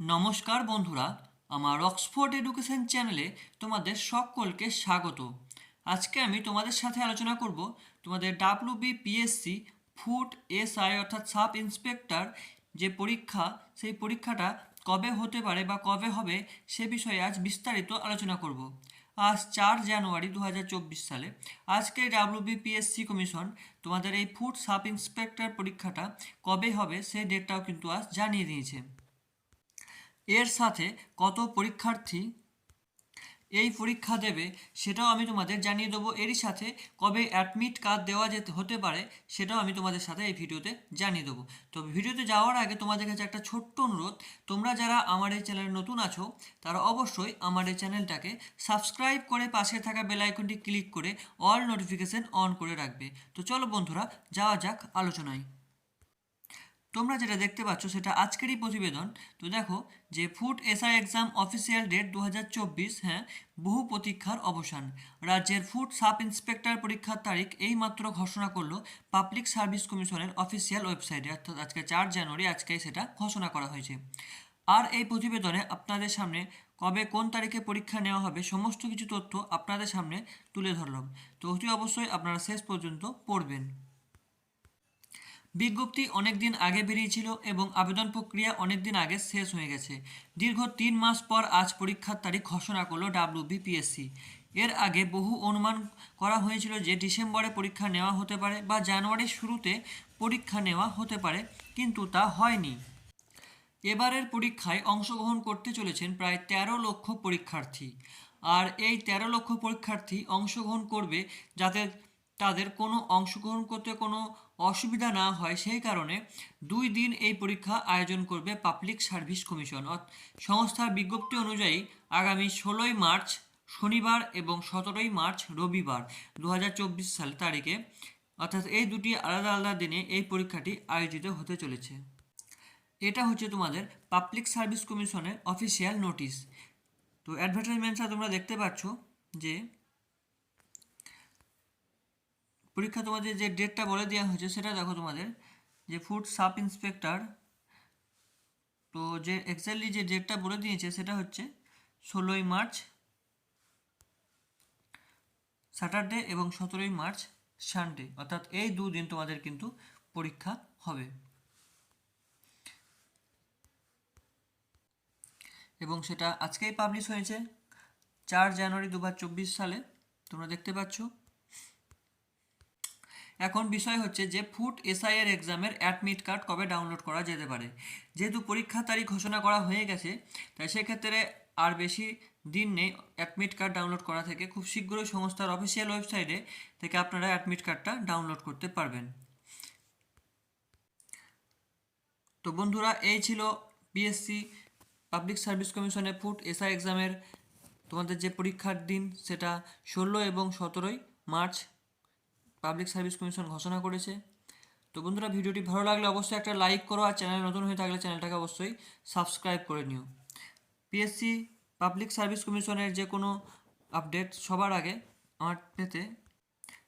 নমস্কার বন্ধুরা, আমার অক্সফোর্ড এডুকেশন চ্যানেলে তোমাদের সকলকে স্বাগত। আজকে আমি তোমাদের সাথে আলোচনা করব তোমাদের ডাব্লিউ বিপিএসসি ফুড এসআই অর্থাৎ সাব ইন্সপেক্টর যে পরীক্ষা, সেই পরীক্ষাটা কবে হতে পারে বা কবে হবে সে বিষয়ে আজ বিস্তারিত আলোচনা করব। আজ চার জানুয়ারি দু হাজার চব্বিশ সালে আজকে ডাব্লিউবিপিএসসি কমিশন তোমাদের এই ফুড সাব ইন্সপেক্টর পরীক্ষাটা কবে হবে সেই ডেটটাও কিন্তু আজ জানিয়ে দিয়েছে। এর সাথে কত পরীক্ষার্থী এই পরীক্ষা দেবে সেটাও আমি তোমাদের জানিয়ে দেবো। এরই সাথে কবে অ্যাডমিট কার্ড দেওয়া যেতে হতে পারে সেটাও আমি তোমাদের সাথে এই ভিডিওতে জানিয়ে দেবো। তো ভিডিওতে যাওয়ার আগে তোমাদের কাছে একটা ছোট্ট অনুরোধ, তোমরা যারা আমার এই চ্যানেলে নতুন আছো, তারা অবশ্যই আমার এই চ্যানেলটাকে সাবস্ক্রাইব করে পাশে থাকা বেল আইকনটি ক্লিক করে অল নোটিফিকেশন অন করে রাখবে। তো চলো বন্ধুরা, যাওয়া যাক আলোচনায়। তোমরা যেটা দেখতে পাচ্ছ, সেটা আজকেরই প্রতিবেদন। তো দেখো, যে food SI exam official date দু হাজার চব্বিশ হ্যাঁ বহু প্রতীক্ষার অবসান। রাজ্যের ফুড সাব ইন্সপেক্টর পরীক্ষার তারিখ এই মাত্র ঘোষণা করল পাবলিক সার্ভিস কমিশনের অফিসিয়াল ওয়েবসাইটে, অর্থাৎ আজকে চার জানুয়ারি আজকে সেটা ঘোষণা করা হয়েছে। আর এই প্রতিবেদনে আপনাদের সামনে কবে কোন তারিখে পরীক্ষা নেওয়া হবে, সমস্ত কিছু তথ্য আপনাদের সামনে তুলে ধরলাম। তো অতি অবশ্যই আপনারা শেষ পর্যন্ত পড়বেন। বিজ্ঞপ্তি অনেক দিন আগে বেরিয়েছিল এবং আবেদন প্রক্রিয়া অনেক দিন আগে শেষ হয়ে গেছে। দীর্ঘ তিন মাস পর আজ পরীক্ষার তারিখ ঘোষণা করল ডাব্লিউ বিপিএসসি এর আগে বহু অনুমান করা হয়েছিল যে ডিসেম্বরে পরীক্ষা নেওয়া হতে পারে বা জানুয়ারির শুরুতে পরীক্ষা নেওয়া হতে পারে, কিন্তু তা হয়নি। এবারের পরীক্ষায় অংশগ্রহণ করতে চলেছেন প্রায় তেরো লক্ষ পরীক্ষার্থী। আর এই তেরো লক্ষ পরীক্ষার্থী অংশগ্রহণ করবে যাতে তাদের কোনো অংশগ্রহণ করতে কোনো অসুবিধা না হয়, সেই কারণে দুই দিন এই পরীক্ষা আয়োজন করবে পাবলিক সার্ভিস কমিশন। সংস্থার বিজ্ঞপ্তি অনুযায়ী আগামী ষোলোই মার্চ, শনিবার এবং সতেরোই মার্চ, রবিবার দু সাল তারিখে, অর্থাৎ এই দুটি আলাদা আলাদা দিনে এই পরীক্ষাটি আয়োজিত হতে চলেছে। এটা হচ্ছে তোমাদের পাবলিক সার্ভিস কমিশনের অফিসিয়াল নোটিশ। তো অ্যাডভার্টাইজমেন্টটা তোমরা দেখতে পাচ্ছ যে পরীক্ষা তোমাদের যে ডেটটা বলে দেওয়া হয়েছে, সেটা দেখো তোমাদের। যে ফুড সাব ইন্সপেক্টর তো যে এক্স্যাক্টলি যে ডেটটা বলে দিয়েছে, সেটা হচ্ছে ষোলোই মার্চ, স্যাটারডে এবং সতেরোই মার্চ, সানডে। অর্থাৎ এই দুদিন তোমাদের কিন্তু পরীক্ষা হবে। এবং সেটা আজকেই পাবলিশ হয়েছে, চার জানুয়ারি দু হাজার চব্বিশ সালে। তোমরা দেখতে পাচ্ছ এখন বিষয় হচ্ছে যে ফুড এসআই এর এক্সামের অ্যাডমিট কার্ড কবে ডাউনলোড করা যেতে পারে। যেহেতু পরীক্ষা তারিখ ঘোষণা করা হয়ে গেছে, তাই সেক্ষেত্রে আর বেশি দিন নেই অ্যাডমিট কার্ড ডাউনলোড করা থেকে। খুব শীঘ্রই সংস্থার অফিসিয়াল ওয়েবসাইটে থেকে আপনারা অ্যাডমিট কার্ডটা ডাউনলোড করতে পারবেন। তো বন্ধুরা, এই ছিল বিএসসি পাবলিক সার্ভিস কমিশনের ফুট এসআই এক্সামের তোমাদের যে পরীক্ষার দিন, সেটা ষোলো এবং সতেরোই মার্চ পাবলিক সার্ভিস কমিশন ঘোষণা করেছে। তো বন্ধুরা, ভিডিওটি ভালো লাগলে অবশ্যই একটা লাইক করো আর চ্যানেল নতুন হয়ে থাকলে চ্যানেলটাকে অবশ্যই সাবস্ক্রাইব করে নিও। পিএসসি পাবলিক সার্ভিস কমিশনের যে কোনো আপডেট সবার আগে আমার পেতে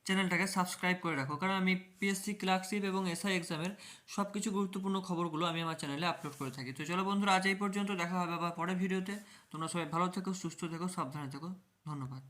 চ্যানেলটাকে সাবস্ক্রাইব করে রাখো। কারণ আমি পিএসসি ক্লার্কশিপ এবং এসআই এক্সামের সব কিছু গুরুত্বপূর্ণ খবরগুলো আমি আমার চ্যানেলে আপলোড করে থাকি। তো চলো বন্ধুরা, আজ এই পর্যন্ত দেখা হবে আবার পরের ভিডিওতে। তোমরা সবাই ভালো থেকো, সুস্থ থেকো, সাবধানে থেকো। ধন্যবাদ।